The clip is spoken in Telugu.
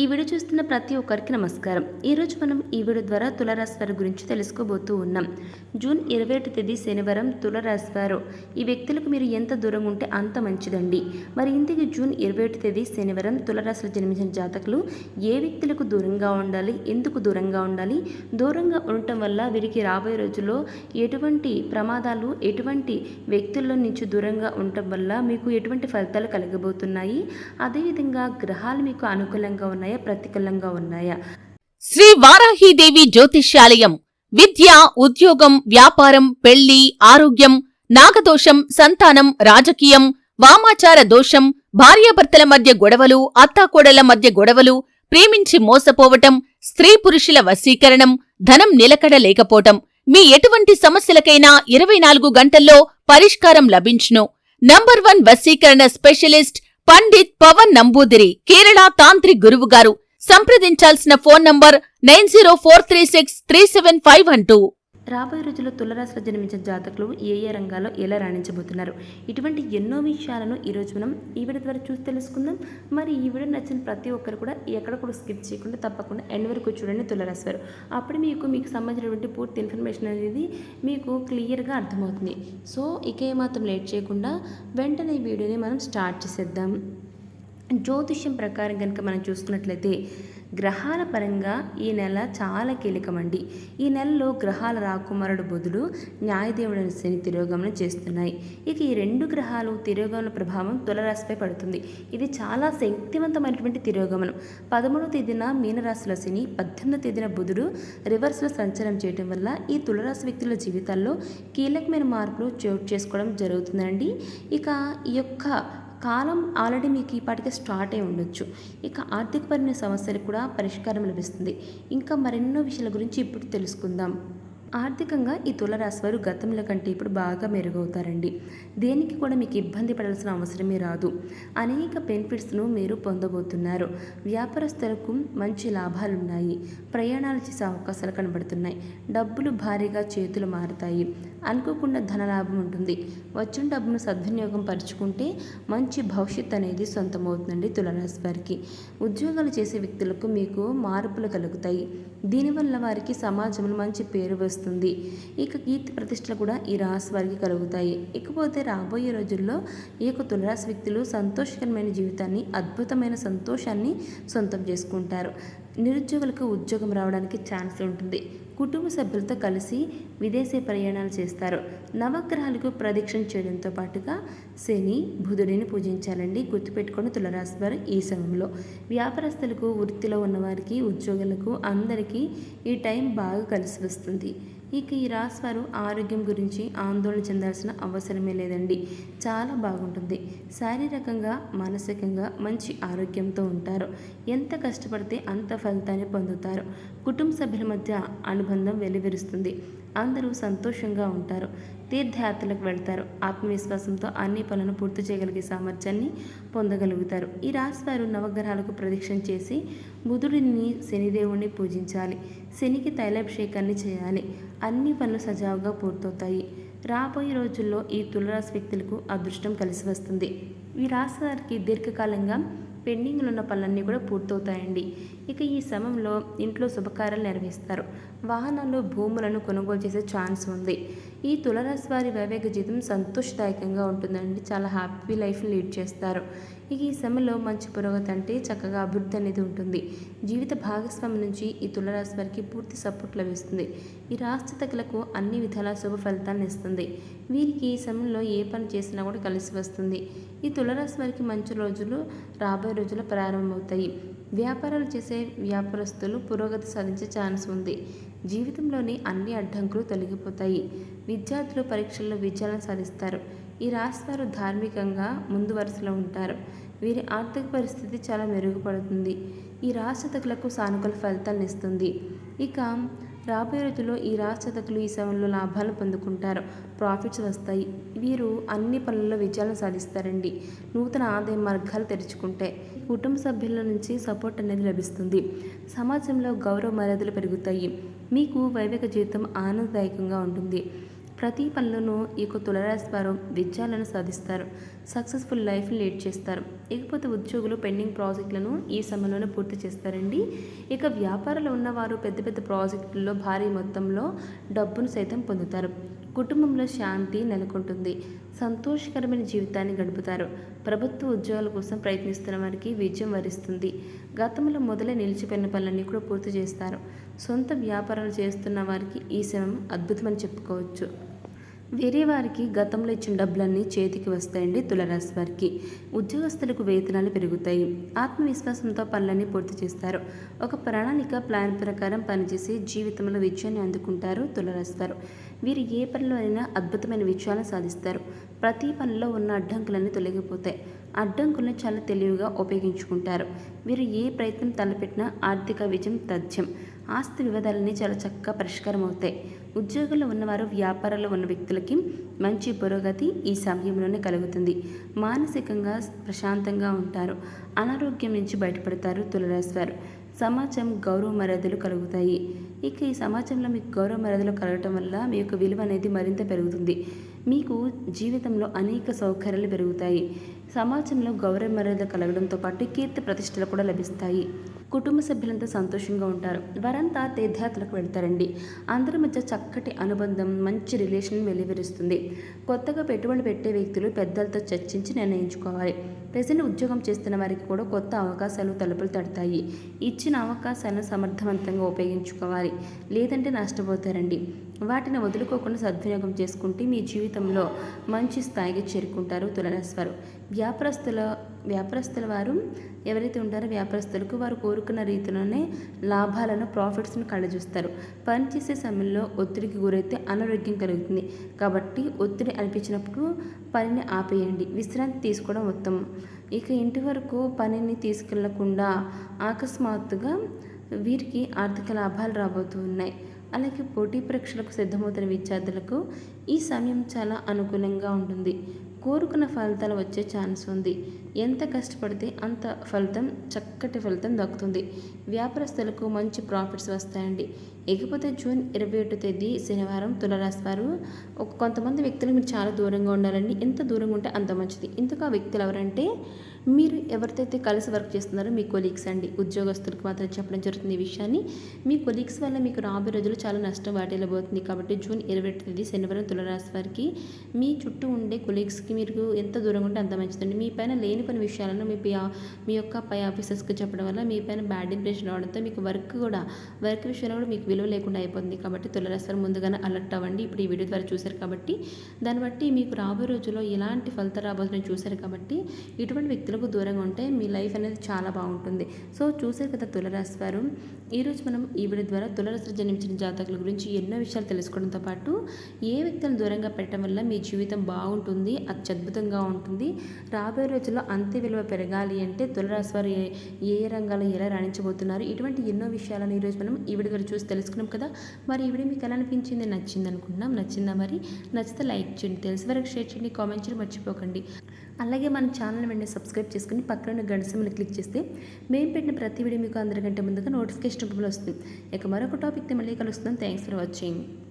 ఈ వీడియో చూస్తున్న ప్రతి ఒక్కరికి నమస్కారం. ఈరోజు మనం ఈ వీడియో ద్వారా తులరాశి వారి గురించి తెలుసుకోబోతూ ఉన్నాం. జూన్ ఇరవై ఒకటి తేదీ శనివారం తులరాశి వారు ఈ వ్యక్తులకు మీరు ఎంత దూరం ఉంటే అంత మంచిదండి. మరి ఇంతకీ జూన్ ఇరవై ఒకటి తేదీ శనివారం తులరాశిలో జన్మించిన జాతకులు ఏ వ్యక్తులకు దూరంగా ఉండాలి? ఎందుకు దూరంగా ఉండాలి? దూరంగా ఉండటం వల్ల వీరికి రాబోయే రోజుల్లో ఎటువంటి ప్రమాదాలు ఎటువంటి వ్యక్తుల నుంచి దూరంగా ఉండటం వల్ల మీకు ఎటువంటి ఫలితాలు కలగబోతున్నాయి? అదేవిధంగా గ్రహాలు మీకు అనుకూలంగా ఉన్నాయి. ప్రతికూలంగా ఉన్నాయా? శ్రీ వారాహీదేవి జ్యోతిష్యాలయం. విద్య ఉద్యోగం వ్యాపారం పెళ్ళి ఆరోగ్యం నాగదోషం సంతానం రాజకీయం వామాచార దోషం భార్యాభర్తల మధ్య గొడవలు అత్తాకోడళ్ళ మధ్య గొడవలు ప్రేమించి మోసపోవటం స్త్రీ పురుషుల వశీకరణం ధనం నిలకడ లేకపోవటం. మీ ఎటువంటి సమస్యలకైనా ఇరవై నాలుగు గంటల్లో పరిష్కారం లభించును. నంబర్ వన్ వశీకరణ స్పెషలిస్ట్ పండిత్ పవన్ నంబూదిరి కేరళ తాంత్రిక్ గురువు గారు. సంప్రదించాల్సిన phone number nine zero four three six three seven five one two. రాబోయే రోజుల్లో తులరాశిలో జన్మించిన జాతకులు ఏ ఏ రంగాల్లో ఎలా రాణించబోతున్నారు? ఇటువంటి ఎన్నో విషయాలను ఈరోజు మనం ఈ వీడియో ద్వారా చూసి తెలుసుకుందాం. మరి ఈ వీడియో నచ్చిన ప్రతి ఒక్కరు కూడా ఎక్కడ కూడా స్కిప్ చేయకుండా తప్పకుండా ఎండ్ వరకు చూడండి తులరాశి వారు. అప్పుడు మీకు మీకు సంబంధించినటువంటి పూర్తి ఇన్ఫర్మేషన్ అనేది మీకు క్లియర్గా అర్థమవుతుంది. సో ఇక ఏమాత్రం లేట్ చేయకుండా వెంటనే ఈ వీడియోని మనం స్టార్ట్ చేసేద్దాం. జ్యోతిష్యం ప్రకారం కనుక మనం చూసుకున్నట్లయితే గ్రహాల పరంగా ఈ నెల చాలా కీలకమండి. ఈ నెలలో గ్రహాల రాకుమారుడు బుధుడు న్యాయదేవుడైన శని తిరోగమనం చేస్తున్నాయి. ఇక ఈ రెండు గ్రహాలు తిరోగమన ప్రభావం తులరాశిపై పడుతుంది. ఇది చాలా శక్తివంతమైనటువంటి తిరోగమనం. పదమూడవ తేదీన మీనరాశిలో శని పద్దెనిమిదవ తేదీన బుధుడు రివర్స్లో సంచలనం చేయడం వల్ల ఈ తులరాశి వ్యక్తుల జీవితాల్లో కీలకమైన మార్పులు చోటు చేసుకోవడం జరుగుతుందండి. ఇక ఈ యొక్క కాలం ఆల్రెడీ మీకు ఈ పాటికి స్టార్ట్ అయి ఉండొచ్చు. ఇక ఆర్థికపరమైన సమస్యలకు కూడా పరిష్కారం లభిస్తుంది. ఇంకా మరెన్నో విషయాల గురించి ఇప్పుడు తెలుసుకుందాం. ఆర్థికంగా ఈ తులరాశి వారు గతంలో కంటే ఇప్పుడు బాగా మెరుగవుతారండి. దేనికి కూడా మీకు ఇబ్బంది పడాల్సిన అవసరమే రాదు. అనేక బెనిఫిట్స్ను మీరు పొందబోతున్నారు. వ్యాపారస్తులకు మంచి లాభాలు ఉన్నాయి ప్రయాణాలు చేసే అవకాశాలు కనబడుతున్నాయి. డబ్బులు భారీగా చేతులు మారుతాయి. అనుకోకుండా ధనలాభం ఉంటుంది. వచ్చిన డబ్బును సద్వినియోగం పరుచుకుంటే మంచి భవిష్యత్ అనేది సొంతమవుతుందండి తులరాశి వారికి. ఉద్యోగాలు చేసే వ్యక్తులకు మీకు మార్పులు కలుగుతాయి. దీనివల్ల వారికి సమాజంలో మంచి పేరు వస్తుంది. ఇక కీర్తి ప్రతిష్టలు కూడా ఈ రాశి వారికి కలుగుతాయి. ఇకపోతే రాబోయే రోజుల్లో ఈ యొక్క తులరాశి వ్యక్తులు సంతోషకరమైన జీవితాన్ని అద్భుతమైన సంతోషాన్ని సొంతం చేసుకుంటారు. నిరుద్యోగులకు ఉద్యోగం రావడానికి ఛాన్స్ ఉంటుంది. కుటుంబ సభ్యులతో కలిసి విదేశీ ప్రయాణాలు చేస్తారు. నవగ్రహాలకు ప్రదక్షిణ చేయడంతో పాటుగా శని బుధుడిని పూజించాలండి. గుర్తుపెట్టుకుని తులరాశి వారు ఈ సమయంలో. వ్యాపారస్తులకు వృత్తిలో ఉన్నవారికి ఉద్యోగులకు అందరికీ ఈ టైం బాగా కలిసి వస్తుంది. ఇక ఈ రాశి వారు ఆరోగ్యం గురించి ఆందోళన చెందాల్సిన అవసరమే లేదండి. చాలా బాగుంటుంది. శారీరకంగా మానసికంగా మంచి ఆరోగ్యంతో ఉంటారు. ఎంత కష్టపడితే అంత ఫలితాన్ని పొందుతారు. కుటుంబ సభ్యుల మధ్య అనుబంధం వెలువరుస్తుంది. అందరూ సంతోషంగా ఉంటారు. తీర్థయాత్రలకు వెళ్తారు. ఆత్మవిశ్వాసంతో అన్ని పనులను పూర్తి చేయగలిగే సామర్థ్యాన్ని పొందగలుగుతారు. ఈ రాశివారు నవగ్రహాలకు ప్రదక్షిణ చేసి బుధుడిని శనిదేవుణ్ణి పూజించాలి. శనికి తైలాభిషేకాన్ని చేయాలి. అన్ని పనులు సజావుగా పూర్తవుతాయి. రాబోయే రోజుల్లో ఈ తులరాశి వ్యక్తులకు అదృష్టం కలిసి వస్తుంది. ఈ రాశి వారికి దీర్ఘకాలంగా పెండింగ్లో ఉన్న పనులన్నీ కూడా పూర్తవుతాయండి. ఇక ఈ సమయంలో ఇంట్లో శుభకార్యాలు నిర్వహిస్తారు. వాహనాలు భూములను కొనుగోలు చేసే ఛాన్స్ ఉంది. ఈ తులరాశి వారి వైవేక జీవితం సంతోషదాయకంగా ఉంటుందండి. చాలా హ్యాపీ లైఫ్ లీడ్ చేస్తారు. ఇక ఈ సమయంలో మంచి పురోగతి అంటే చక్కగా అభివృద్ధి అనేది ఉంటుంది. జీవిత భాగస్వామి నుంచి ఈ తులరాశి వారికి పూర్తి సపోర్ట్ లభిస్తుంది. ఈ రాష్ట్రతకులకు అన్ని విధాల శుభ ఫలితాలను ఇస్తుంది. వీరికి ఈ సమయంలో ఏ పని చేసినా కూడా కలిసి వస్తుంది. ఈ తులరాశి వారికి మంచి రోజులు రాబోయే రోజులు ప్రారంభమవుతాయి. వ్యాపారాలు చేసే వ్యాపారస్తులు పురోగతి సాధించే ఛాన్స్ ఉంది. జీవితంలోని అన్ని అడ్డంకులు తొలగిపోతాయి. విద్యార్థులు పరీక్షల్లో విజయాలను సాధిస్తారు. ఈ రాశి వారు ధార్మికంగా ముందు వరుసలో ఉంటారు. వీరి ఆర్థిక పరిస్థితి చాలా మెరుగుపడుతుంది. ఈ రాష్ట్రతకులకు సానుకూల ఫలితాలను ఇస్తుంది. ఇక రాబోయే రోజుల్లో ఈ రాష్ట్రతకులు ఈ సమయంలో లాభాలు పొందుకుంటారు. ప్రాఫిట్స్ వస్తాయి. వీరు అన్ని పనుల్లో విజయాలను సాధిస్తారండి. నూతన ఆదాయ మార్గాలు తెరుచుకుంటాయి కుటుంబ సభ్యుల నుంచి సపోర్ట్ అనేది లభిస్తుంది. సమాజంలో గౌరవ మర్యాదలు పెరుగుతాయి. మీకు వైవేక జీవితం ఆనందదాయకంగా ఉంటుంది. ప్రతి పనిలోనూ ఇక యొక్క తులరాశి వారు విజయాలను సాధిస్తారు సక్సెస్ఫుల్ లైఫ్ని లీడ్ చేస్తారు. ఇకపోతే ఉద్యోగులు పెండింగ్ ప్రాజెక్టులను ఈ సమయంలోనే పూర్తి చేస్తారండి. ఇక వ్యాపారాలు ఉన్నవారు పెద్ద పెద్ద ప్రాజెక్టుల్లో భారీ మొత్తంలో డబ్బును సైతం పొందుతారు. కుటుంబంలో శాంతి నెలకొంటుంది. సంతోషకరమైన జీవితాన్ని గడుపుతారు. ప్రభుత్వ ఉద్యోగాల కోసం ప్రయత్నిస్తున్న వారికి విజయం వరిస్తుంది. గతంలో మొదలై నిలిచిపోయిన పనులన్నీ కూడా పూర్తి చేస్తారు. సొంత వ్యాపారాలు చేస్తున్న వారికి ఈ సమయం అద్భుతమని చెప్పుకోవచ్చు. వేరే వారికి గతంలో ఇచ్చిన డబ్బులన్నీ చేతికి వస్తాయండి తులరాశి వారికి ఉద్యోగస్తులకు వేతనాలు పెరుగుతాయి. ఆత్మవిశ్వాసంతో పనులన్నీ పూర్తి చేస్తారు. ఒక ప్రణాళిక ప్లాన్ ప్రకారం పనిచేసి జీవితంలో విజయాన్ని అందుకుంటారు తులరాశి వారు వీరు ఏ పనిలో అయినా అద్భుతమైన విజయాలను సాధిస్తారు. ప్రతి పనిలో ఉన్న అడ్డంకులన్నీ తొలగిపోతాయి. అడ్డంకులను చాలా తెలివిగా ఉపయోగించుకుంటారు. వీరు ఏ ప్రయత్నం తలపెట్టినా ఆర్థిక విజయం తథ్యం. ఆస్తి వివాదాలన్నీ చాలా చక్కగా పరిష్కారం అవుతాయి ఉద్యోగంలో ఉన్నవారు వ్యాపారంలో ఉన్న వ్యక్తులకి మంచి పురోగతి ఈ సమయంలోనే కలుగుతుంది. మానసికంగా ప్రశాంతంగా ఉంటారు. అనారోగ్యం నుంచి బయటపడతారు తులరాశివారు. సమాజం గౌరవ మర్యాదలు కలుగుతాయి. ఇక ఈ సమాజంలో మీకు గౌరవ మర్యాదలు కలగటం వల్ల మీ యొక్క విలువ అనేది మరింత పెరుగుతుంది. మీకు జీవితంలో అనేక సౌకర్యాలు పెరుగుతాయి. సమాజంలో గౌరవ మర్యాద కలగడంతో పాటు కీర్తి ప్రతిష్టలు కూడా లభిస్తాయి. కుటుంబ సభ్యులంతా సంతోషంగా ఉంటారు. వారంతా తీర్థయాత్రలకు వెళ్తారండి. అందరి మధ్య చక్కటి అనుబంధం మంచి రిలేషన్ వెలువరిస్తుంది. కొత్తగా పెట్టుబడి పెట్టే వ్యక్తులు పెద్దలతో చర్చించి నిర్ణయించుకోవాలి. ప్రజెంట్ ఉద్యోగం చేస్తున్న వారికి కూడా కొత్త అవకాశాలు తలుపులు తడతాయి. ఇచ్చిన అవకాశాలను సమర్థవంతంగా ఉపయోగించుకోవాలి. లేదంటే నష్టపోతారండి. వాటిని వదులుకోకుండా సద్వినియోగం చేసుకుంటే మీ జీవితంలో మంచి స్థాయికి చేరుకుంటారు తులరాశి వ్యాపారస్తుల వ్యాపారస్తుల వారు ఎవరైతే ఉంటారో వ్యాపారస్తులకు వారు కోరుకున్న రీతిలోనే లాభాలను ప్రాఫిట్స్ని కళ్ళజూస్తారు. పనిచేసే సమయంలో ఒత్తిడికి గురైతే అనారోగ్యం కలుగుతుంది. కాబట్టి ఒత్తిడి అనిపించినప్పుడు పనిని ఆపేయండి. విశ్రాంతి తీసుకోవడం ఉత్తమం. ఇక ఇంటి వరకు పనిని తీసుకెళ్ళకుండా అకస్మాత్తుగా వీరికి ఆర్థిక లాభాలు రాబోతూ ఉన్నాయి. అలాగే పోటీ పరీక్షలకు సిద్ధమవుతున్న విద్యార్థులకు ఈ సమయం చాలా అనుకూలంగా ఉంటుంది. కోరుకున్న ఫలితాలు వచ్చే ఛాన్స్ ఉంది. ఎంత కష్టపడితే అంత ఫలితం చక్కటి ఫలితం దక్కుతుంది. వ్యాపారస్తులకు మంచి ప్రాఫిట్స్ వస్తాయండి. ఇకపోతే జూన్ ఇరవై ఒకటో తేదీ శనివారం తులరాశి వారు ఒక కొంతమంది వ్యక్తులు మీరు చాలా దూరంగా ఉండాలండి. ఎంత దూరంగా ఉంటే అంత మంచిది. ఇంతకు ఆ వ్యక్తులు ఎవరంటే మీరు ఎవరితో కలిసి వర్క్ చేస్తున్నారో మీ కొలీగ్స్ అండి ఉద్యోగస్తులకు మాత్రం చెప్పడం జరుగుతుంది ఈ విషయాన్ని. మీ కొలీగ్స్ వల్ల మీకు రాబోయే రోజులు చాలా నష్టం వాటిల్లబోతుంది కాబట్టి జూన్ ఇరవై ఒకటి తేదీ శనివారం తులరాశి వారికి మీ చుట్టూ ఉండే కొలీగ్స్కి మీరు ఎంత దూరంగా ఉంటే అంత మంచిదండి మీ పైన లేని పని విషయాలను మీ మీ యొక్క పై ఆఫీసర్స్కి చెప్పడం వల్ల మీ పైన బ్యాడ్ ఇంప్రెషన్ రావడంతో మీకు వర్క్ కూడా వర్క్ విషయంలో కూడా మీకు విలువ లేకుండా అయిపోతుంది కాబట్టి తులరాశి వారు ముందుగానే అలర్ట్ అవ్వండి. ఇప్పుడు ఈ వీడియో ద్వారా చూశారు కాబట్టి దాన్ని బట్టి మీకు రాబోయే రోజుల్లో ఎలాంటి ఫలితాలు రాబోతున్నాయి చూశారు కాబట్టి ఇటువంటి వ్యక్తులు వ్యక్తులకు దూరంగా ఉంటే మీ లైఫ్ అనేది చాలా బాగుంటుంది. సో చూశారు కదా తులరాశి వారు ఈరోజు మనం ఈ వీడియో ద్వారా తులరాశి జన్మించిన జాతకుల గురించి ఎన్నో విషయాలు తెలుసుకోవడంతో పాటు ఏ వ్యక్తులను దూరంగా పెట్టడం వల్ల మీ జీవితం బాగుంటుంది అత్యద్భుతంగా ఉంటుంది రాబోయే రోజుల్లో అంత్య విలువ పెరగాలి అంటే తులరాశి వారు ఏ ఏ ఏ రంగాల్లో ఎలా రాణించబోతున్నారు ఇటువంటి ఎన్నో విషయాలను ఈరోజు మనం ఈ వీడియో ద్వారా చూసి తెలుసుకున్నాం కదా. మరి ఈ వీడియో మీకు ఎలా అనిపించింది? నచ్చింది అనుకుంటున్నాం. నచ్చిందా మరి? నచ్చితే లైక్ చేయండి. తెలిసి వరకు షేర్ చేయండి. కామెంట్ చేయండి మర్చిపోకండి. అలాగే మన ఛానల్ వెంటనే సబ్స్క్రైబ్ చేసుకుని పక్కన ఉన్న గంట క్లిక్ చేస్తే మేము పెట్టిన ప్రతి వీడియో మీకు అందరికంటే ముందుగా నోటిఫికేషన్ రూపంలో వస్తుంది. ఇక మరొక టాపిక్తో మళ్ళీ కలుస్తున్నాం. Thanks for watching